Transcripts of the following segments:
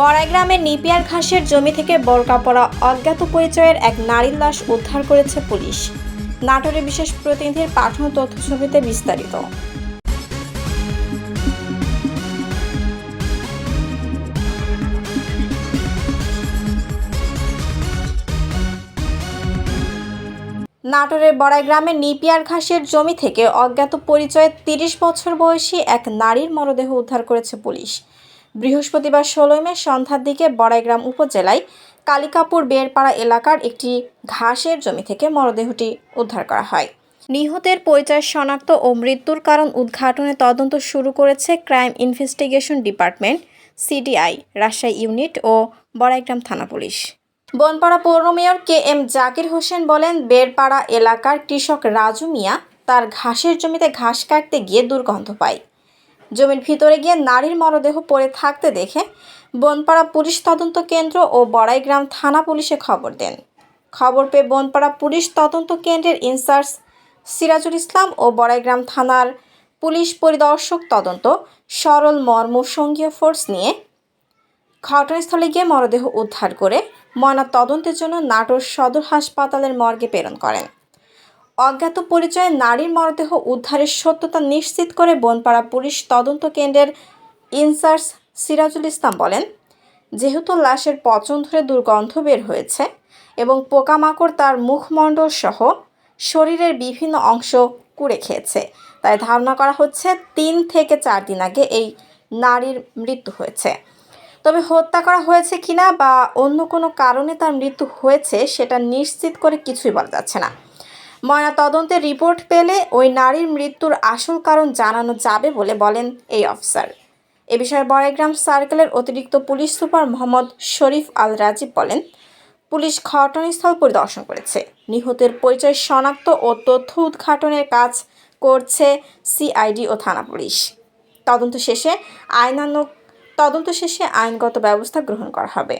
বড়াই গ্রামের নিপিয়ার ঘাসের জমি থেকে বরকা পড়া অজ্ঞাত পরিচয়ের এক নারীর লাশ উদ্ধার করেছে পুলিশ। নাটোরের বিশেষ প্রতিনিধির পাঠানো তথ্য ছবিতে বিস্তারিত। নাটোরের বড়াই গ্রামের নিপিয়ার ঘাসের জমি থেকে অজ্ঞাত পরিচয়ে তিরিশ বছর বয়সী এক নারীর মরদেহ উদ্ধার করেছে পুলিশ। বৃহস্পতিবার ষোলোই মে সন্ধ্যার দিকে বড়াইগ্রাম উপজেলায় কালিকাপুর বেরপাড়া এলাকার একটি ঘাসের জমি থেকে মরদেহটি উদ্ধার করা হয়। নিহতের পরিচয় শনাক্ত ও মৃত্যুর কারণ উদ্ঘাটনে তদন্ত শুরু করেছে crime investigation department, CDI, Rajshahi unit ও বড়াইগ্রাম থানা পুলিশ। বনপাড়া পৌর mayor K M Zakir Hossain বলেন, বেরপাড়া এলাকার কৃষক রাজু মিয়া তার ঘাসের জমিতে ঘাস কাটতে গিয়ে দুর্গন্ধ পায়। জমির ভিতরে গিয়ে নারীর মরদেহ পড়ে থাকতে দেখে বনপাড়া পুলিশ তদন্ত কেন্দ্র ও বড়াইগ্রাম থানা পুলিশে খবর দেন। খবর পেয়ে বনপাড়া পুলিশ তদন্ত কেন্দ্রের ইনচার্জ সিরাজুল ইসলাম ও বড়াইগ্রাম থানার পুলিশ পরিদর্শক তদন্ত, সরল মর্ম সঙ্গীয় ফোর্স নিয়ে ঘটনাস্থলে গিয়ে মরদেহ উদ্ধার করে ময়না তদন্তের জন্য নাটোর সদর হাসপাতালের মর্গে প্রেরণ করেন। অজ্ঞাত পরিচয়ে নারীর মরদেহ উদ্ধারের সত্যতা নিশ্চিত করে বনপাড়া পুলিশ তদন্ত কেন্দ্রের ইনচার্জ সিরাজুল ইসলাম বলেন, যেহেতু লাশের পচন ধরে দুর্গন্ধ বের হয়েছে এবং পোকামাকড় তার মুখমণ্ডল সহ শরীরের বিভিন্ন অংশ কুড়ে খেয়েছে, তাই ধারণা করা হচ্ছে তিন থেকে চার দিন আগে এই নারীর মৃত্যু হয়েছে। তবে হত্যা করা হয়েছে কিনা বা অন্য কোনো কারণে তার মৃত্যু হয়েছে সেটা নিশ্চিত করে কিছুই বলা যাচ্ছে না। ময়না তদন্তের রিপোর্ট পেলে ওই নারীর মৃত্যুর আসল কারণ জানানো যাবে বলে বলেন এই অফিসার। এ বিষয়ে বড়াইগ্রাম সার্কেলের অতিরিক্ত পুলিশ সুপার মোহাম্মদ শরীফ আল রাজীব বলেন, পুলিশ ঘটনাস্থল পরিদর্শন করেছে। নিহতের পরিচয় শনাক্ত ও তথ্য উদ্ঘাটনের কাজ করছে সিআইডি ও থানা পুলিশ। তদন্ত শেষে আইনানুগ তদন্ত শেষে আইনগত ব্যবস্থা গ্রহণ করা হবে।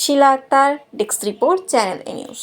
Shila Akter, desk report, channel A news.